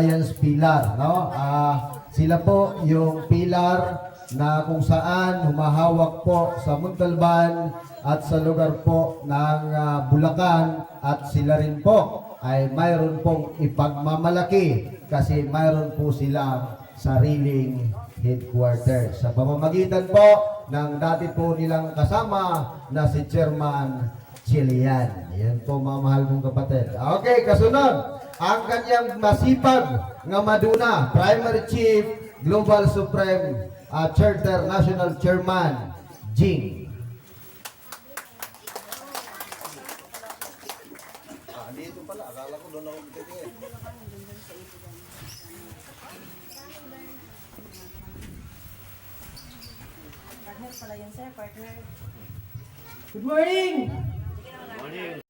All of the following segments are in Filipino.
Alliance Pilar, no? Ah, sila po yung pilar na kung saan humahawak po sa Muntalban at sa lugar po ng ah, Bulacan at sila rin po ay mayroon pong ipagmamalaki kasi mayroon po silang sariling headquarters. Sa pamamagitan po ng dati po nilang kasama na si Chairman Chilian. Yan po mga mahal kong kapatid. Okay, kasunod. Ang kanyang masipag nga maduna, Primary Chief, Global Supreme uh, Charter National Chairman, Jing. Partner pala yun, sir. Partner. Good morning! uh,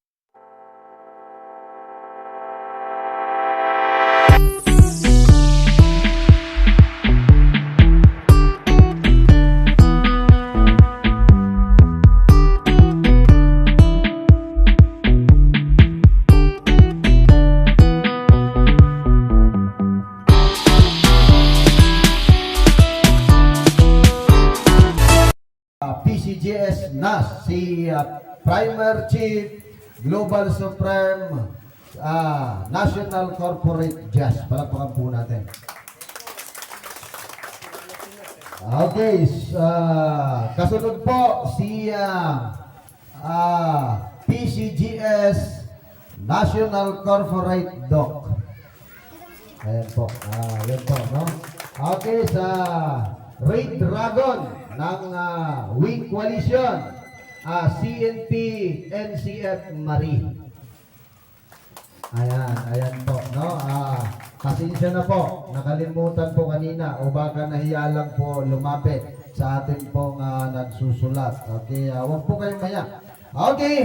Primer Chief Global Supreme uh, National Corporate Judge. Palakpakan po natin. Okay, uh, kasunod po si uh, uh, PCGS National Corporate Doc. Ayan po. Ah, yan po, no? Okay, sa Red Dragon ng ah, Wing Coalition, ah, CNP NCF Marie. Ayan, ayan po, no? Ah, pasensya na po. Nakalimutan po kanina o baka nahiya lang po lumapit sa atin pong ah, nagsusulat. Okay, ah, huwag po kayong maya. Okay.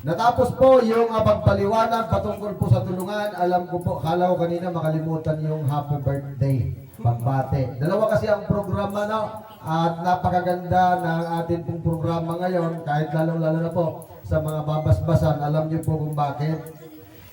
Natapos po yung uh, pagpaliwanag patungkol po sa tulungan. Alam ko po, kala ko kanina makalimutan yung happy birthday pambate. Dalawa kasi ang programa no? At napakaganda ng ating pong programa ngayon kahit lalong-lalo na po sa mga babasbasan. Alam niyo po kung bakit?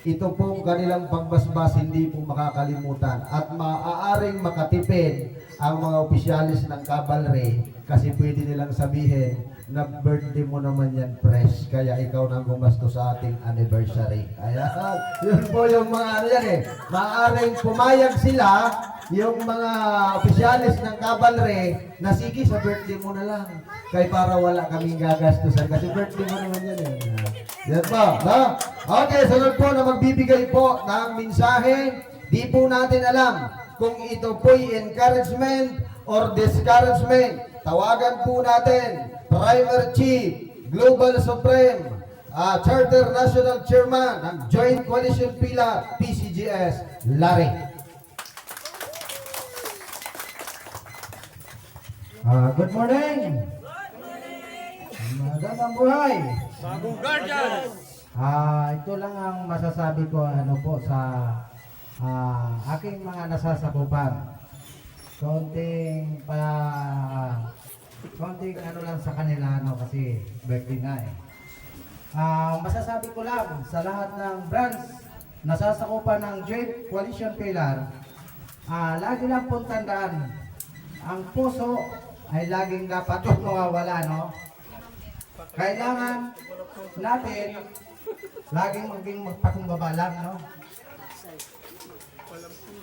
Ito pong kanilang pagbasbas hindi po makakalimutan. At maaaring makatipid ang mga opisyalis ng cavalry kasi pwede nilang sabihin na birthday mo naman yan fresh. Kaya ikaw nang gumasto sa ating anniversary. Ayan. Yun po yung mga ano yan eh. Maaaring pumayag sila yung mga opisyalis ng cavalry na sige sa birthday mo na lang kaya para wala kaming gagastusan kasi birthday mo naman yan eh yan po, no? Okay, sunod po na magbibigay po ng mensahe. Di po natin alam kung ito po'y encouragement or discouragement. Tawagan po natin, Primer Chief, Global Supreme, ah, Charter National Chairman ng Joint Coalition Pila, PCGS, Larry. Ah, good morning. Magandang buhay. Ah, ito lang ang masasabi ko ano po sa ah, aking mga nasasakupan. Konting pa konting ano lang sa kanila no kasi birthday nga eh. Ah, masasabi ko lang sa lahat ng branch nasasakupan ng Joint Coalition Pillar, ah, lagi lang pong tandaan, ang puso ay laging dapat yung mawawala, no? Kailangan natin laging maging magpakumbaba lang, no?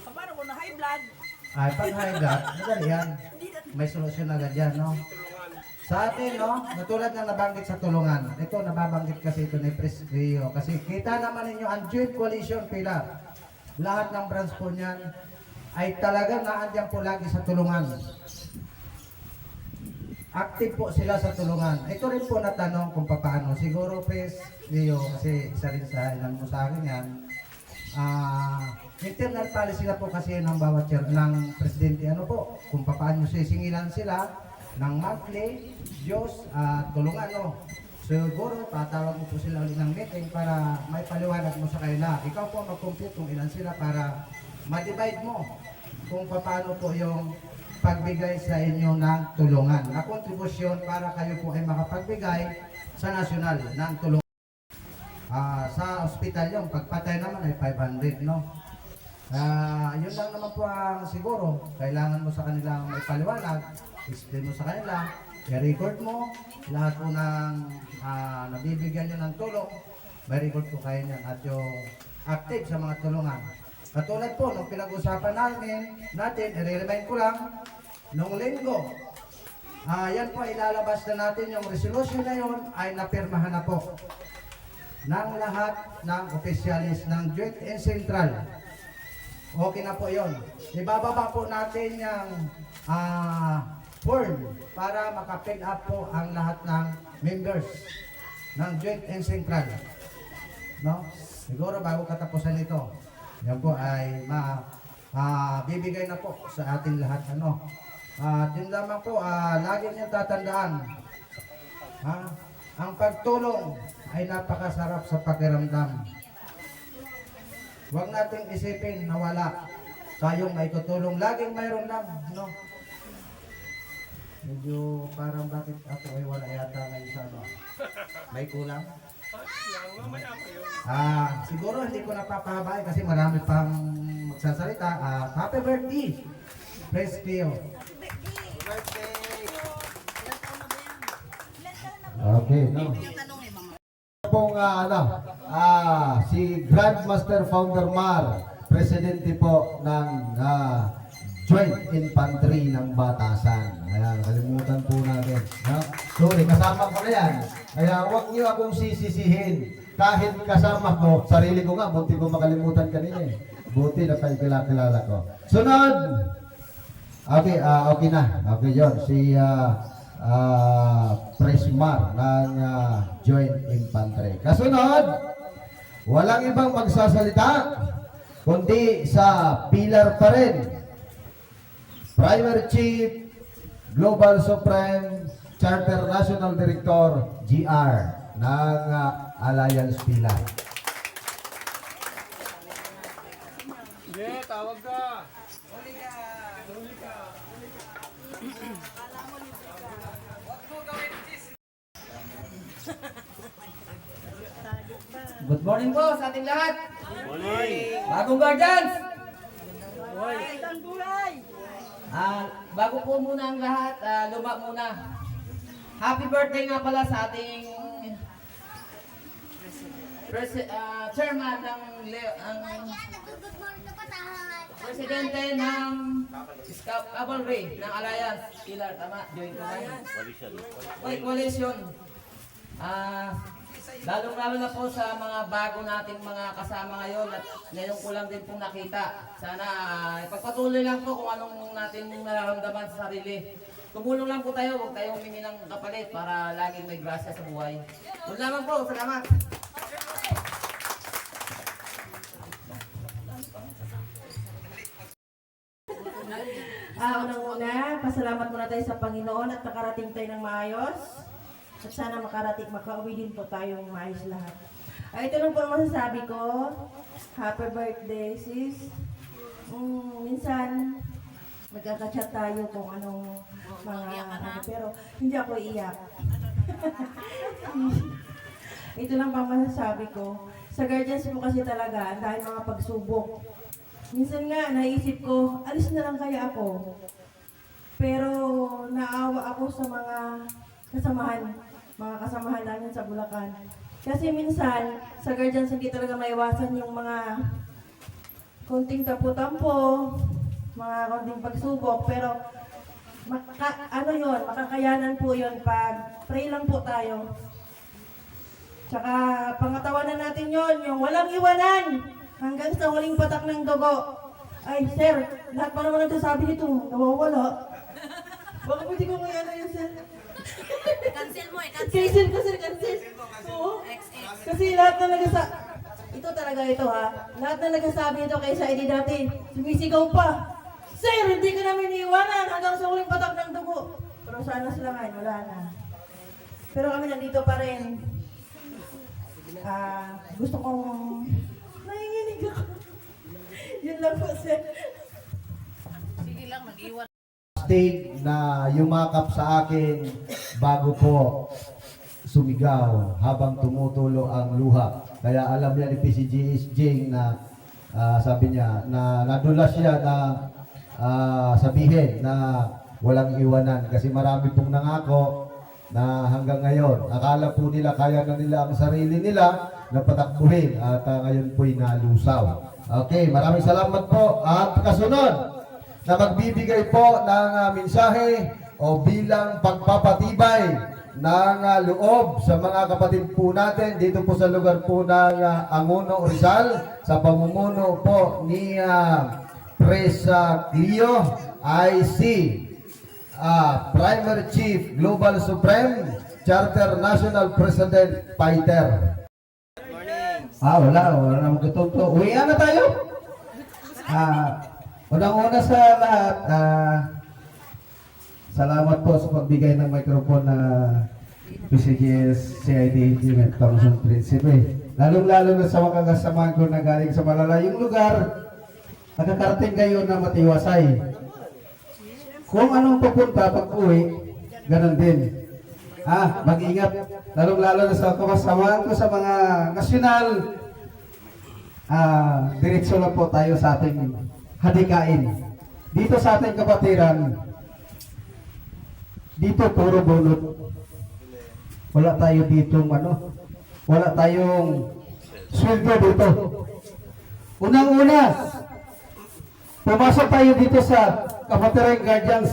Paano kung na high blood? Ay, pag high blood, madali yan. May solusyon agad yan, no? Sa atin, no, natulad na nabanggit sa tulungan, ito, nababanggit kasi ito ni Pres Rio. Kasi kita naman ninyo, ang Joint Coalition Pilar, lahat ng branch po niyan, ay talagang naandyan po lagi sa tulungan. Active po sila sa tulungan. Ito rin po natanong kung paano. Siguro, Pres Rio, kasi isa rin sa ilan mo sa akin yan, Ah, internal policy na po kasi ng bawat chair ng presidente ano po kung paano sisingilan sila ng monthly Diyos at tulungan no. Siguro patawag mo po sila ulit ng meeting para may paliwanag mo sa kanila. Ikaw po mag-compute kung ilan sila para ma-divide mo kung paano po yung pagbigay sa inyo ng tulungan na kontribusyon para kayo po ay makapagbigay sa nasyonal ng tulungan. Ah, sa ospital yung pagpatay naman ay 500, no? Ah, yun lang naman po ang siguro. Kailangan mo sa kanilang may paliwanag, explain mo sa kanila, i-record mo, lahat po ng ah, nabibigyan nyo ng tulong, may record po kayo niyan at yung active sa mga tulungan. Katulad po, nung pinag-usapan namin, natin, i-remind ko lang, nung linggo, ah, yan po, ilalabas na natin yung resolution na yun ay napirmahan na po ng lahat ng opisyalis ng Joint and Central. Okay na po yon. Ibababa po natin yung ah, form para makapick up po ang lahat ng members ng Joint and Central. No? Siguro bago katapusan ito, yan po ay ma ah, bibigay na po sa ating lahat ano. At yun lamang po, ah, lagi niyong tatandaan. Ha? Ang pagtulong ay napakasarap sa pakiramdam. Huwag nating isipin na wala tayong may tutulong. Laging mayroon lang, no? Medyo parang bakit ako ay wala yata ngayon sa ano? May kulang? Ah, siguro hindi ko napapahabay kasi marami pang magsasalita. Ah, happy birthday! Praise Pio. Okay, no. pong ah, ano, ah, si Grandmaster Founder Mar, presidente po ng ah, Joint Infantry ng Batasan. Ayan, kalimutan po natin. No? Sorry, kasama ko na yan. Kaya huwag niyo akong sisisihin. Kahit kasama ko, sarili ko nga, buti ko makalimutan kanina eh. Buti na kayo kilala ko. Sunod! Okay, ah okay na. Okay yun. Si ah ah, Presmar ng ah, Joint Infantry. Kasunod, walang ibang magsasalita kundi sa pillar pa rin. Primary Chief, Global Supreme, Charter National Director, GR ng ah, Alliance Pillar. Good morning po sa ating lahat. Morning. Bagong guardians. Isang buhay! Ah, bago po muna ang lahat, ah, luma muna. Happy birthday nga pala sa ating presi- ah, chairman ng Le- ang presidente ng Scout Cavalry ng Alliance. Pilar, tama? Join ko ba? Coalition. Coalition. Ah, lalong lalo na po sa mga bago nating mga kasama ngayon at ngayon ko lang din pong nakita. Sana ah, ipagpatuloy lang po kung anong natin nararamdaman sa sarili. Tumulong lang po tayo, huwag tayong humingi ng kapalit para laging may grasya sa buhay. Doon lamang po, salamat. Ah, unang-una, pasalamat muna tayo sa Panginoon at nakarating tayo ng maayos. At sana makarating, makauwi din po tayong maayos lahat. Ay, ito lang po ang masasabi ko. Happy birthday, sis. Mm, minsan, magkakachat tayo kung anong mga ano, pero hindi ako iiyak. ito lang pa masasabi ko. Sa guardians mo kasi talaga, dahil mga pagsubok, Minsan nga, naisip ko, alis na lang kaya ako. Pero naawa ako sa mga kasamahan, mga kasamahan namin sa Bulacan. Kasi minsan, sa guardians hindi talaga maiwasan yung mga konting tapo-tampo, mga konting pagsubok, pero maka, ano yon makakayanan po yon pag pray lang po tayo. Tsaka pangatawanan natin yon yung walang iwanan hanggang sa huling patak ng dugo. Ay, sir, lahat pa naman nagsasabi nito, nawawala. Baka pwede ko ngayon ano yun, sir? Cancel mo eh, cancel. Cancel ko, sir, cancel. Oo. Kasi lahat na nagsasabi, ito talaga ito ha, lahat na nagsasabi ito kay sa edi dati, sumisigaw pa. Sir, hindi ka namin iiwanan hanggang sa huling patak ng dugo. Pero sana sila ngayon, wala na. Pero kami nandito pa rin. Ah, gusto kong nanginginig ako. Yun lang po, sir. Sige lang, mag-iwan. State na yumakap sa akin bago po sumigaw habang tumutulo ang luha. Kaya alam niya ni PCGS Jing na ah, sabi niya, na nadulas siya na ah, sabihin na walang iwanan kasi marami pong nangako na hanggang ngayon, akala po nila kaya na nila ang sarili nila na patakbuhin at ah, ngayon po'y nalusaw. Okay, maraming salamat po. At kasunod, na magbibigay po ng ah, mensahe o bilang pagpapatibay ng ah, loob sa mga kapatid po natin dito po sa lugar po ng ah, Angono Rizal sa pamumuno po ni uh, Presa Clio IC ah, Primary Chief Global Supreme Charter National President Fighter. Ah, wala. Wala namang gutom to. Uwian na tayo. Ah, unang-una sa lahat, ah, salamat po sa pagbigay ng microphone na PCGS CID Implement Council Principe. Lalong-lalo na sa mga kasamahan ko na galing sa malalayong lugar, nakakarating kayo na matiwasay. Kung anong pupunta pag uwi, ganun din. Ah, mag-ingat. Lalong-lalo na sa kamasamahan ko sa mga nasyonal, ah, diretso lang po tayo sa ating hadikain. Dito sa ating kapatiran, dito puro bunot. Wala tayo dito ano, wala tayong sweldo dito. Unang-una, pumasok tayo dito sa Kapatiran Guardians.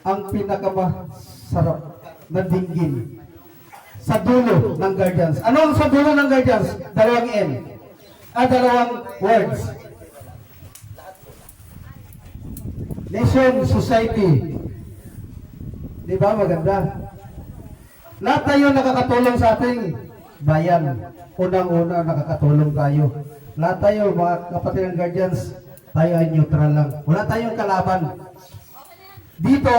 Ang pinakamasarap na dinggin sa dulo ng Guardians. Ano ang sa dulo ng Guardians? Dalawang M. Ah, dalawang words. Nation, society. Di ba maganda? Lahat tayo nakakatulong sa ating bayan. Unang-una nakakatulong tayo. Lahat tayo, mga kapatid ng guardians, tayo ay neutral lang. Wala tayong kalaban. Dito,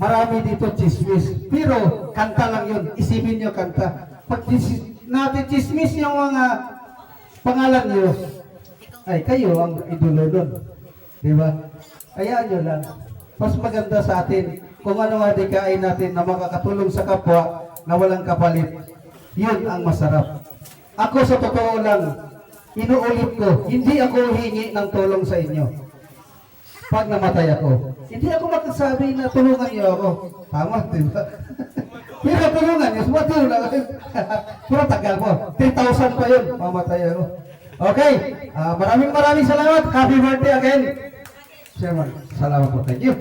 marami dito chismis. Pero, kanta lang yun. Isipin nyo kanta. Pag dis- natin chismis yung mga pangalan nyo, ay kayo ang idolo doon. Di ba? Kaya nyo lang. Mas maganda sa atin kung ano nga dikain natin na makakatulong sa kapwa na walang kapalit. Yun ang masarap. Ako sa totoo lang, inuulit ko, hindi ako hingi ng tulong sa inyo. Pag namatay ako, hindi ako magsasabi na tulungan niyo ako. Tama, di ba? Pero tulungan niyo, sumatulong ako. Pero tagal mo, 10,000 pa yun, mamatay ako. Okay, ah, maraming maraming salamat. Happy birthday again. Chairman, salamat po. Thank you.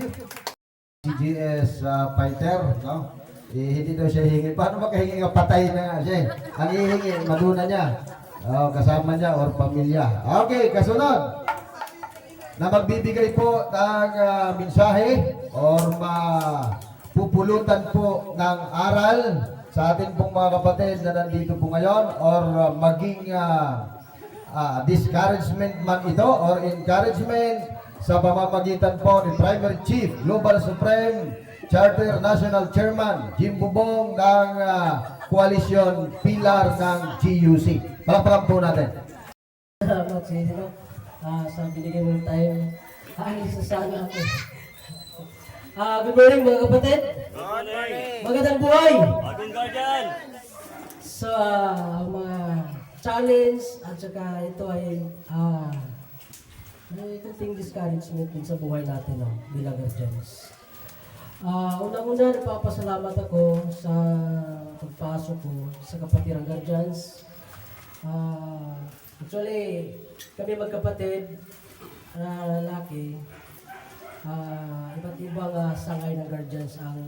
CGS uh, fighter, no? Eh, hindi daw siya hingi. Paano makahingi ka? Patay na nga siya. eh. Ang hihingi, maduna niya. Oh, kasama niya or pamilya. Okay, kasunod. Na magbibigay po ng ah, mensahe or mapupulutan po ng aral sa ating pong mga kapatid na nandito po ngayon or ah, maging ah, ah, discouragement man ito or encouragement sa pamamagitan po ni Primary Chief Global Supreme Charter National Chairman Jim Bubong ng ah, Coalition Pilar ng GUC. Palakpakan po natin. Salamat sa inyo. Ah, sa binigay mo time. Ay, sa sana ako. Ah, good morning mga kapatid. Good morning. Magandang buhay. Magandang guardian. So, ah, ang mga challenge at saka ito ay ah, may kunting discouragement din sa buhay natin no, bilang guardians. Ah, unang-una, nagpapasalamat ako sa pagpasok ko sa kapatiran guardians. Ah, actually, kami magkapatid na lalaki, ah, iba't ibang ah, sangay ng guardians ang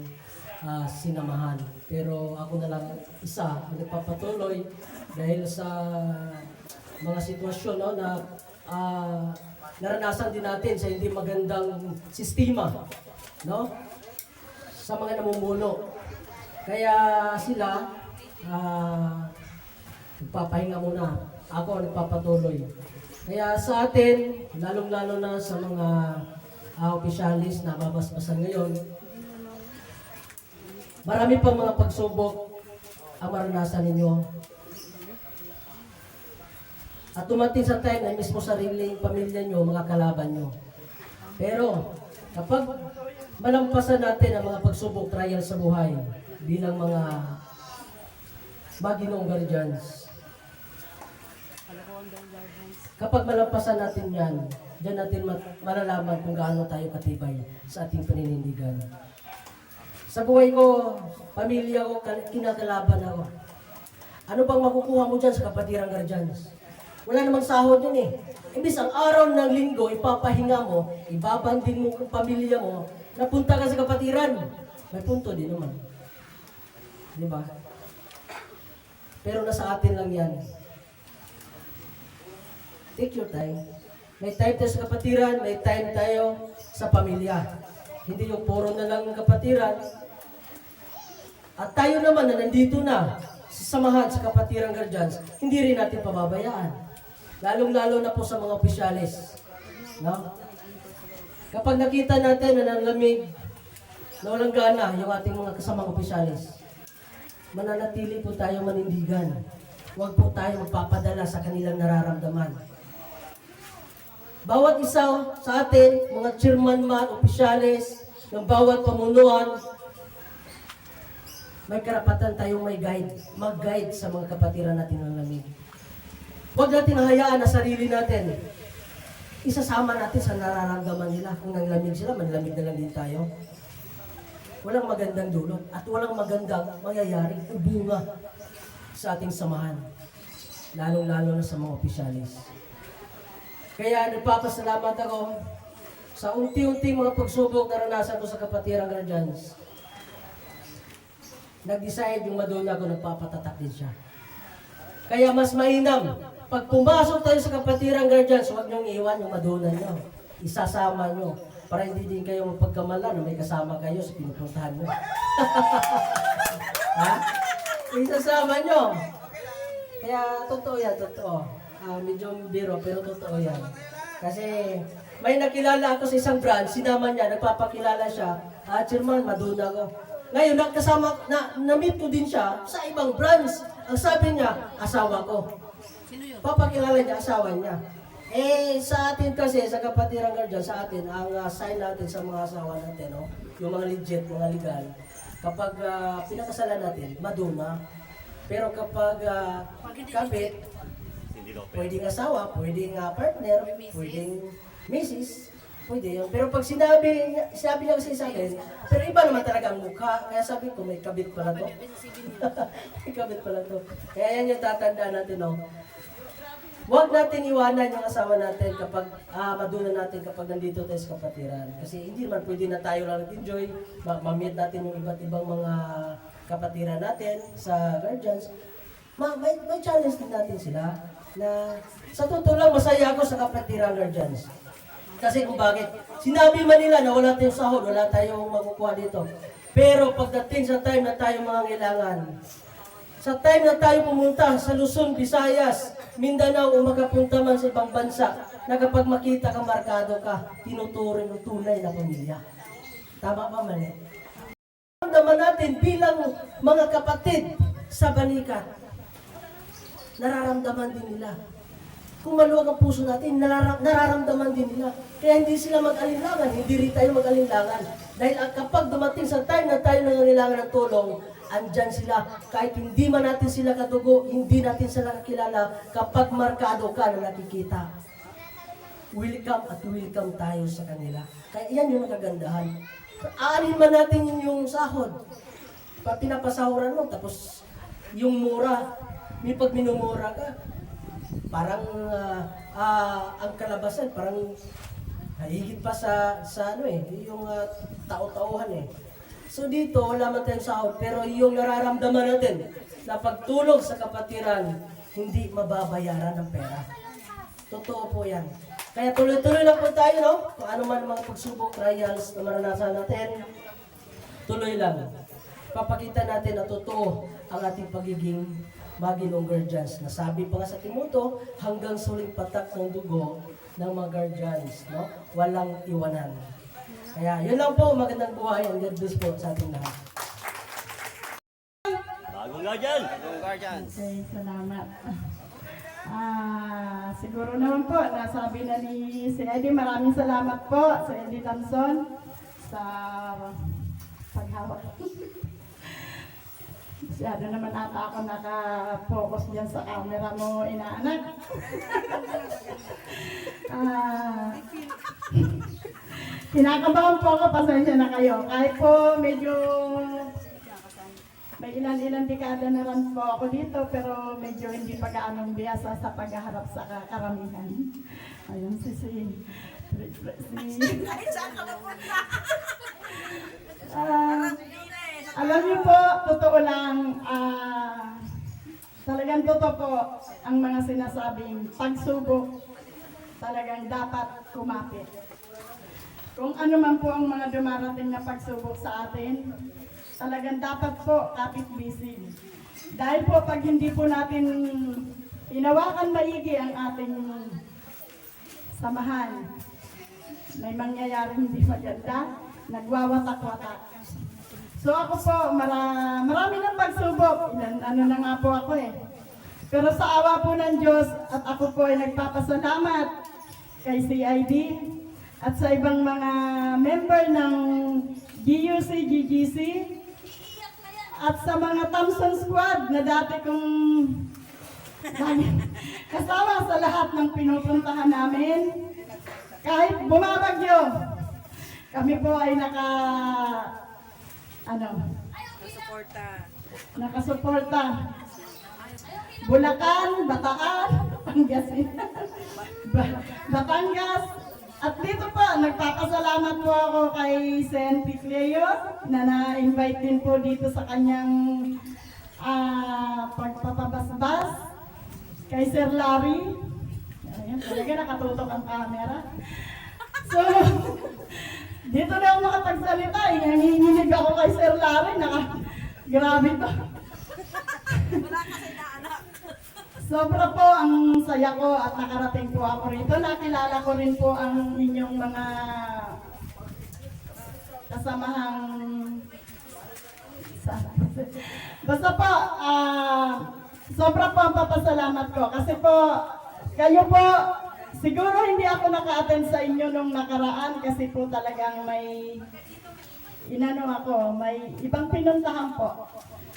ah, sinamahan. Pero ako na lang isa na nagpapatuloy dahil sa mga sitwasyon no, na ah, naranasan din natin sa hindi magandang sistema. No? sa mga namumuno. Kaya sila, ah, nagpapahinga muna. Ako ang nagpapatuloy. Kaya sa atin, lalong-lalo na sa mga uh, opisyalis na babasbasan ngayon, marami pang mga pagsubok ang maranasan ninyo. At tumating sa time na mismo sariling pamilya nyo, mga kalaban nyo. Pero, kapag malampasan natin ang mga pagsubok trial sa buhay bilang mga Maginoong Guardians. Kapag malampasan natin yan, diyan natin malalaman kung gaano tayo katibay sa ating paninindigan. Sa buhay ko, pamilya ko, kal- kinakalaban ako. Ano bang makukuha mo dyan sa kapatirang guardians? Wala namang sahod yun eh. Imbis ang araw ng linggo, ipapahinga mo, ibabanding mo kung pamilya mo, napunta ka sa kapatiran. May punto din naman. Di ba? Pero nasa atin lang yan. Take your time. May time tayo sa kapatiran, may time tayo sa pamilya. Hindi yung puro na lang ng kapatiran. At tayo naman na nandito na sa samahan sa kapatiran guardians, hindi rin natin pababayaan. Lalong-lalo na po sa mga opisyalis. No? Kapag nakita natin na nanlamig, na walang gana yung ating mga kasamang opisyalis, mananatili po tayo manindigan. Huwag po tayo magpapadala sa kanilang nararamdaman. Bawat isa sa atin, mga chairman man, opisyalis, ng bawat pamunuan, may karapatan tayong may guide, mag-guide sa mga kapatiran natin ng lamig. Huwag natin hayaan na sarili natin. Isasama natin sa nararamdaman nila. Kung nanglamig sila, manlamig na lang din tayo. Walang magandang dulot at walang magandang mangyayari o bunga sa ating samahan. Lalong-lalo na sa mga opisyalis. Kaya nagpapasalamat ako sa unti-unting mga pagsubok na naranasan ko sa kapatiran Guardians. Nag-decide yung maduna ko, nagpapatatak din siya. Kaya mas mainam, pag pumasok tayo sa kapatiran Guardians, huwag niyong iwan yung maduna niyo. Isasama niyo para hindi din kayo mapagkamala na may kasama kayo sa pinupuntahan niyo. ha? Isasama niyo. Kaya totoo yan, totoo. Ah, medyo biro, pero totoo yan. Kasi may nakilala ako sa isang branch, sinama niya, nagpapakilala siya, ah, chairman, maduna ko. Ngayon, nakasama, na, na-meet ko din siya sa ibang branch. Ang sabi niya, asawa ko. Sino yun? Papakilala niya, asawa niya. Eh, sa atin kasi, sa kapatiran guardian, sa atin, ang uh, sign natin sa mga asawa natin, no? yung mga legit, mga legal, kapag uh, pinakasalan natin, maduna. Pero kapag uh, kabit, pwedeng asawa, pwedeng uh, partner, pwedeng misis, pwede yun. Pero pag sinabi, sinabi niya kasi sa akin, pero iba naman talaga ang mukha, kaya sabi ko, may kabit pala to. may kabit pala to. Kaya yan yung tatandaan natin, no? Huwag natin iwanan yung asawa natin kapag ah, maduna natin kapag nandito tayo sa kapatiran. Kasi hindi naman pwede na tayo lang enjoy ma- ma-meet natin yung iba't ibang mga kapatiran natin sa guardians. Ma may, may challenge din natin sila na sa totoo lang masaya ako sa kapatiran guardians. Kasi kung bakit, sinabi man nila na wala tayong sahod, wala tayong makukuha dito. Pero pagdating sa time na tayo mga kailangan, sa time na tayo pumunta sa Luzon, Visayas, Mindanao o makapunta man sa ibang bansa, na kapag makita ka, markado ka, tinuturing ng tunay na pamilya. Tama ba mali? Naman natin bilang mga kapatid sa balikat, nararamdaman din nila. Kung maluwag ang puso natin, narara- nararamdaman din nila. Kaya hindi sila mag-alinlangan, hindi rin tayo mag-alinlangan. Dahil ah, kapag dumating sa time na tayo nangangailangan ng tulong, andyan sila. Kahit hindi man natin sila kadugo, hindi natin sila kakilala, kapag markado ka na nakikita, welcome at welcome tayo sa kanila. Kaya yan yung kagandahan. Aanin man natin yung, sahod. Pa pinapasahuran mo, tapos yung mura, may pag minumura ka, parang ah, ah, ang kalabasan, parang higit pa sa, sa ano eh, yung ah, tao-tauhan eh. So dito, wala man tayong sahod, pero yung nararamdaman natin na pagtulong sa kapatiran, hindi mababayaran ng pera. Totoo po yan. Kaya tuloy-tuloy lang po tayo, no? Kung ano man mga pagsubok, trials na maranasan natin, tuloy lang. Papakita natin na totoo ang ating pagiging Maginong Guardians. Nasabi pa nga sa Timuto, hanggang suling patak ng dugo ng mga Guardians, no? Walang iwanan. Kaya yun lang po, magandang buhay and God bless po sa ating lahat. Bagong guardian! Okay, salamat. Ah, siguro naman po, nasabi na ni si Eddie, maraming salamat po sa Eddie Lamson sa paghawak. Masyado naman ata ako naka-focus dyan sa camera mo, inaanak. Ah, kinakabahan po ako, pasensya na kayo. Kahit po medyo may ilan-ilan dekada na rin po ako dito, pero medyo hindi pa gaanong biyasa sa paghaharap sa karamihan. Ayun, si si... si Ah, alam niyo po, totoo lang, ah, talagang totoo po ang mga sinasabing pagsubok, talagang dapat kumapit. Kung ano man po ang mga dumarating na pagsubok sa atin, talagang dapat po kapit busy. Dahil po pag hindi po natin inawakan maigi ang ating samahan, may mangyayari hindi maganda, nagwawatak-watak. So ako po, mara, marami ng pagsubok. Ilan, ano na nga po ako eh. Pero sa awa po ng Diyos at ako po ay nagpapasalamat kay CID at sa ibang mga member ng GUC, GGC at sa mga Thompson Squad na dati kong kasama sa lahat ng pinupuntahan namin. Kahit bumabagyo, kami po ay naka ano, nakasuporta. Bulacan, Bataan, Pangasinan, Ba- Batangas. At dito po, nagpapasalamat po ako kay Sen Picleo na na-invite din po dito sa kanyang ah, pagpapabasbas. Kay Sir Larry. Ayan, talaga nakatutok ang camera. So, dito na ako makapagsalita. Eh. Nanginginig ako kay Sir Larry. Naka, grabe to. Sobra po ang saya ko at nakarating po ako rito. Nakilala ko rin po ang inyong mga kasamahang sa- Basta po, ah, sobra po ang papasalamat ko. Kasi po, kayo po, siguro hindi ako naka-attend sa inyo nung nakaraan kasi po talagang may inano ako, may ibang pinuntahan po.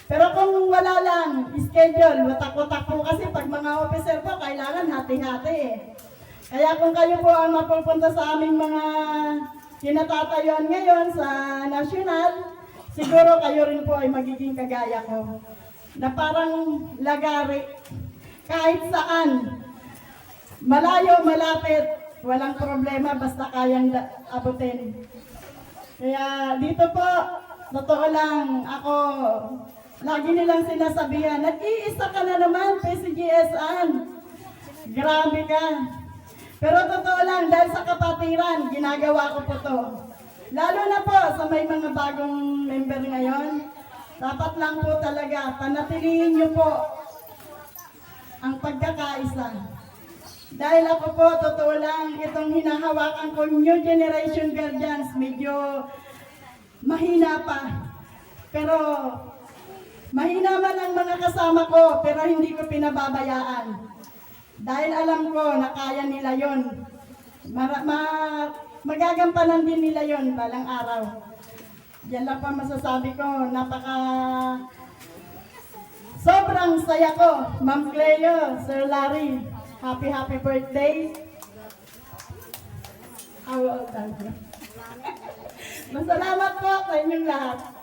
Pero kung wala lang, schedule, watak-watak po kasi pag mga officer po, kailangan hati-hati eh. Kaya kung kayo po ang mapupunta sa aming mga kinatatayuan ngayon sa national, siguro kayo rin po ay magiging kagaya ko. Na parang lagari, kahit saan, malayo, malapit, walang problema, basta kayang abutin. Kaya dito po, totoo lang, ako, lagi nilang sinasabihan, nag-iisa ka na naman, PCGSan. Grabe ka. Pero totoo lang, dahil sa kapatiran, ginagawa ko po to. Lalo na po sa may mga bagong member ngayon, dapat lang po talaga, panatilihin niyo po ang pagkakaisa. Dahil ako po, totoo lang, itong hinahawakan ko, New Generation Guardians, medyo mahina pa. Pero, mahina man ang mga kasama ko, pero hindi ko pinababayaan. Dahil alam ko na kaya nila yon. Mara, ma, magagampanan din nila yon balang araw. Yan lang pa masasabi ko, napaka Sobrang saya ko, Ma'am Cleo, Sir Larry. Happy, happy birthday. Masalamat po sa inyong lahat.